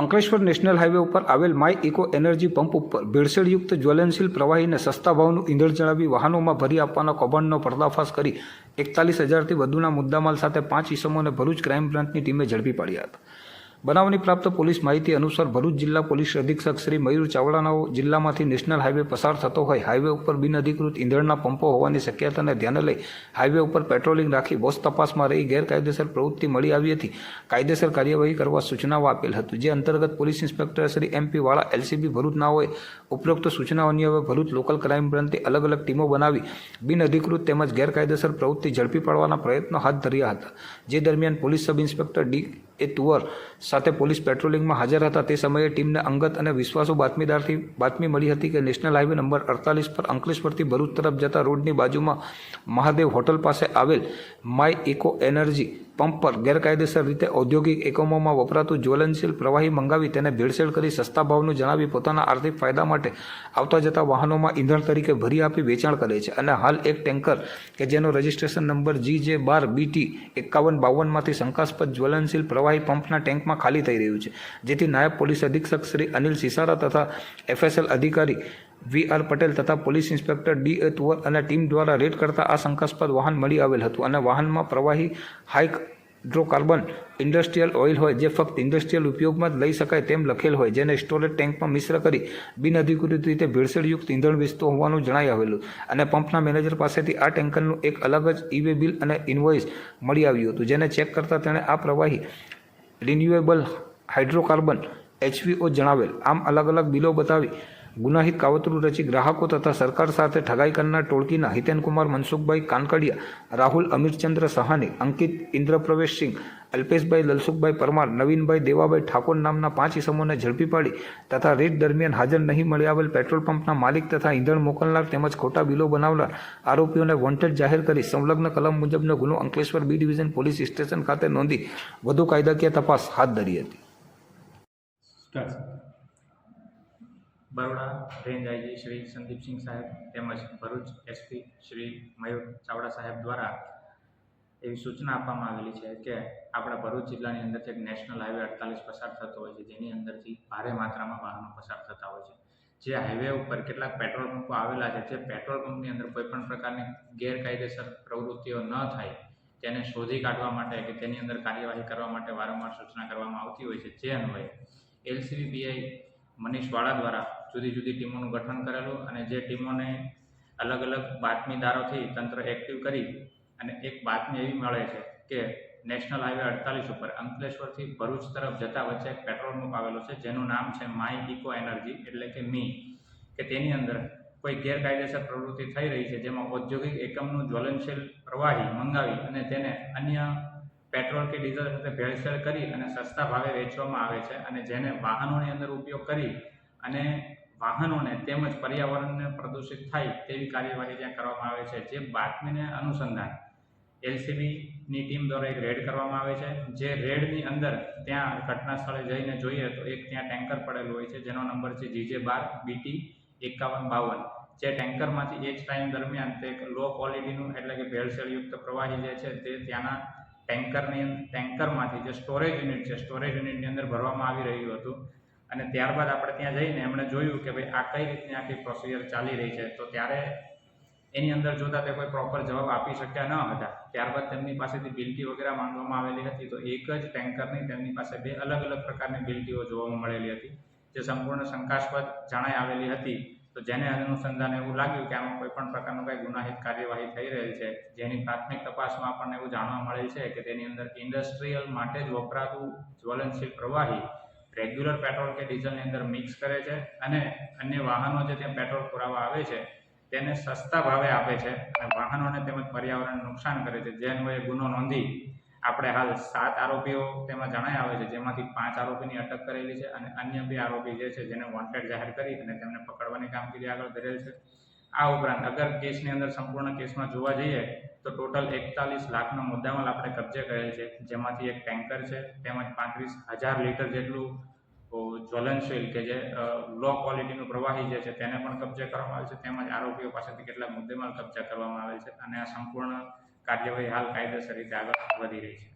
Ankleshwar national highway ઉપર આવેલ my eco energy pump ઉપર ભેળસેળયુક્ત જ્વલનશીલ પ્રવાહીને સસ્તા ભાવનું ઈંધણ જણાવી વાહનોમાં ભરી આપવાના કૌભાંડનો પર્દાફાશ કરી એકતાલીસ હજારથી વધુના મુદ્દામાલ સાથે પાંચ ઇસમોને ભરૂચ ક્રાઇમ બ્રાન્ચની ટીમે ઝડપી પાડ્યા હતા. બનાવની પ્રાપ્ત પોલીસ માહિતી અનુસાર ભરૂચ જિલ્લા પોલીસ અધિક્ષક શ્રી મયુર ચાવડાનો જિલ્લામાંથી નેશનલ હાઈવે પસાર થતો હોય હાઈવે ઉપર બિનઅધિકૃત ઇંધણના પંપો હોવાની શક્યતાને ધ્યાને લઈ હાઈવે ઉપર પેટ્રોલિંગ રાખી બોસ તપાસમાં રહી ગેરકાયદેસર પ્રવૃત્તિ મળી આવી હતી. કાયદેસર કાર્યવાહી કરવા સૂચનાઓ આપેલ હતું, જે અંતર્ગત police inspector Shri MP Vala LCB Bharuch નાઓએ ઉપરોક્ત સૂચનાઓની હવે ભરૂચ લોકલ ક્રાઇમ બ્રાન્ચની અલગ અલગ ટીમો બનાવી બિનઅધિકૃત તેમજ ગેરકાયદેસર પ્રવૃત્તિ ઝડપી પાડવાના પ્રયત્નો હાથ ધર્યા હતા. જે દરમિયાન police sub inspector D A Tuvar સાથે પોલીસ પેટ્રોલિંગમાં હાજર હતા. તે સમયે ટીમને અંગત અને વિશ્વાસુ બાતમીદારથી બાતમી મળી હતી કે નેશનલ હાઈવે નંબર અડતાલીસ પર અંકલેશ્વરથી ભરૂચ તરફ જતા રોડની બાજુમાં મહાદેવ હોટલ પાસે આવેલ માય ઇકો એનર્જી પંપ પર ગેરકાયદેસર રીતે ઔદ્યોગિક એકમોમાં વપરાતું જ્વલનશીલ પ્રવાહી મંગાવી તેને ભેળસેળ કરી સસ્તા ભાવનું જણાવી પોતાના આર્થિક ફાયદા માટે આવતા જતા વાહનોમાં ઈંધણ તરીકે ભરી આપી વેચાણ કરે છે. અને હાલ એક ટેન્કર કે જેનો રજિસ્ટ્રેશન નંબર જી જે બાર બીટી એકાવન બાવનમાંથી શંકાસ્પદ જ્વલનશીલ પ્રવાહી પંપના ટેન્કમાં ખાલી થઈ રહ્યું છે. જેથી નાયબ પોલીસ અધિક્ષક શ્રી અનિલ સિસારા તથા એફએસએલ અધિકારી વી આર પટેલ તથા police inspector D A Tuvar અને ટીમ દ્વારા રેડ કરતા આ શંકાસ્પદ વાહન મળી આવેલ હતું અને વાહનમાં પ્રવાહી હાઇડ્રોકાર્બન ઇન્ડસ્ટ્રીયલ ઓઇલ હોય જે ફક્ત ઇન્ડસ્ટ્રીયલ ઉપયોગમાં જ લઈ શકાય તેમ લખેલ હોય, જેને સ્ટોરેજ ટેન્કમાં મિશ્ર કરી બિનઅધિકૃત રીતે ભેળસેળયુક્ત ઈંધણ વેચતો હોવાનું જણાઈ આવેલું અને પંપના મેનેજર પાસેથી આ ટેન્કરનું એક અલગ જ ઈવે બિલ અને ઇન્વોઇસ મળી આવ્યું હતું, જેને ચેક કરતાં તેણે આ પ્રવાહી રિન્યુએબલ હાઇડ્રોકાર્બન એચવીઓ જણાવેલ. આમ અલગ અલગ બિલો બતાવી ગુનાહિત કાવતરું રચી ગ્રાહકો તથા સરકાર સાથે ઠગાઈ કરનાર ટોળકીના હિતેનકુમાર મનસુખભાઈ કાનકડિયા, રાહુલ અમીરચંદ્ર સહાની, અંકિત ઇન્દ્રપ્રવેશ સિંહ અલ્પેશભાઈ લલસુખભાઈ પરમાર, નવીનભાઈ દેવાભાઈ ઠાકોર નામના પાંચ ઇસમોને ઝડપી પાડી તથા રેડ દરમિયાન હાજર નહીં મળી આવેલ પેટ્રોલ પંપના માલિક તથા ઈંધણ મોકલનાર તેમજ ખોટા બિલો બનાવનાર આરોપીઓને વોન્ટેડ જાહેર કરી સંલગ્ન કલમ મુજબનો ગુનો Ankleshwar B division police station ખાતે નોંધી વધુ કાયદાકીય તપાસ હાથ ધરી હતી. બરોડા, રેન્જ આઈજી શ્રી સંદીપસિંહ સાહેબ તેમજ ભરૂચ એસપી શ્રી મયુર ચાવડા સાહેબ દ્વારા એવી સૂચના આપવામાં આવેલી છે કે આપણા ભરૂચ જિલ્લાની અંદરથી એક નેશનલ હાઈવે અડતાલીસ પસાર થતો હોય છે, જેની અંદરથી ભારે માત્રામાં વાહનો પસાર થતા હોય છે. જે હાઈવે ઉપર કેટલાક પેટ્રોલ પંપો આવેલા છે, જે પેટ્રોલ પંપની અંદર કોઈપણ પ્રકારની ગેરકાયદેસર પ્રવૃત્તિઓ ન થાય, તેને શોધી કાઢવા માટે કે તેની અંદર કાર્યવાહી કરવા માટે વારંવાર સૂચના કરવામાં આવતી હોય છે. જે અન્વયે એલસીબી પીઆઈ મનીષ વાળા દ્વારા જુદી જુદી ટીમોનું ગઠન કરેલું અને જે ટીમોને અલગ અલગ બાતમીદારોથી તંત્ર એક્ટિવ કરી અને એક બાતમી એવી મળે છે કે નેશનલ હાઈવે અડતાલીસ ઉપર અંકલેશ્વરથી ભરૂચ તરફ જતા વચ્ચે એક પેટ્રોલ પંપ આવેલો છે, જેનું નામ છે માય ઇકો એનર્જી એટલે કે મી કે તેની અંદર કોઈ ગેરકાયદેસર પ્રવૃત્તિ થઈ રહી છે, જેમાં ઔદ્યોગિક એકમનું જ્વલનશીલ પ્રવાહી મંગાવી અને તેને અન્ય પેટ્રોલ કે ડીઝલ સાથે ભેળસેળ કરી અને સસ્તા ભાવે વેચવામાં આવે છે અને જેને વાહનોની અંદર ઉપયોગ કરી અને વાહનોને તેમજ પર્યાવરણને પ્રદૂષિત થાય તેવી કાર્યવાહી ત્યાં કરવામાં આવે છે, જે બાતમીને અનુસંધાન એલસીબીની ટીમ દ્વારા એક રેડ કરવામાં આવે છે, જે રેડની અંદર ત્યાં ઘટના સ્થળે જઈને જોઈએ તો એક ત્યાં ટેન્કર પડેલું હોય છે, જેનો નંબર છે જીજે બાર બીટી એકાવન બાવન. જે ટેન્કરમાંથી એ જ ટાઈમ દરમિયાન તે લો ક્વોલિટીનું એટલે કે ભેળસેળયુક્ત પ્રવાહી જે છે તે ત્યાંના ટેન્કરની, ટેન્કરમાંથી જે સ્ટોરેજ યુનિટ છે, સ્ટોરેજ યુનિટની અંદર ભરવામાં આવી રહ્યું હતું અને ત્યારબાદ આપણે ત્યાં જઈને એમણે જોયું કે ભાઈ આ કઈ રીતની આખી પ્રોસિજર ચાલી રહી છે, તો ત્યારે એની અંદર જોતા તે કોઈ પ્રોપર જવાબ આપી શક્યા ન હતા. ત્યારબાદ તેમની પાસેથી બિલ્ટી વગેરે માંગવામાં આવેલી હતી, તો એક જ ટેન્કરની તેમની પાસે બે અલગ અલગ પ્રકારની બિલ્ટીઓ જોવામાં મળેલી હતી, જે સંપૂર્ણ શંકાસ્પદ જણાઈ આવેલી હતી. તો જેને અનુસંધાને એવું લાગ્યું કે આમાં કોઈ પણ પ્રકારનું કંઈ ગુનાહિત કાર્યવાહી થઈ રહેલ છે, જેની પ્રાથમિક તપાસમાં આપણને એવું જાણવા મળેલ છે કે તેની અંદર ઇન્ડસ્ટ્રીયલ માટે જ વપરાતું જ્વલનશીલ પ્રવાહી રેગ્યુલર પેટ્રોલ કે ડીઝલની અંદર મિક્સ કરે છે અને અન્ય વાહનો જે ત્યાં પેટ્રોલ પુરાવા આવે છે, તેને સસ્તા ભાવે આપે છે અને વાહનોને તેમજ પર્યાવરણને નુકસાન કરે છે. જે અન્વયે ગુનો નોંધી આપણે હાલ સાત આરોપીઓ તેમાં જણાઈ આવે છે, જેમાંથી પાંચ આરોપીની અટક કરેલી છે અને અન્ય બે આરોપી જે છે, જેને વોન્ટેડ જાહેર કરી અને તેમને પકડવાની કામગીરી આગળ ધરેલ છે. આ ઉપરાંત અગર કેસની અંદર સંપૂર્ણ કેસમાં જોવા જઈએ, તો ટોટલ એકતાલીસ લાખનો મુદ્દામાલ આપણે કબજે કરેલ છે. જેમાંથી એક ટેન્કર છે, તેમજ પાંત્રીસ હજાર લીટર જેટલું જ્વલનશીલ કે જે લો ક્વોલિટીનું પ્રવાહી જે છે, તેને પણ કબજે કરવામાં આવે છે. તેમજ આરોપીઓ પાસેથી કેટલાક મુદ્દેમાલ કબજા કરવામાં આવેલ છે. અને આ સંપૂર્ણ કાર્યવાહી હાલ કાયદેસર રીતે આગળ વધી રહી છે.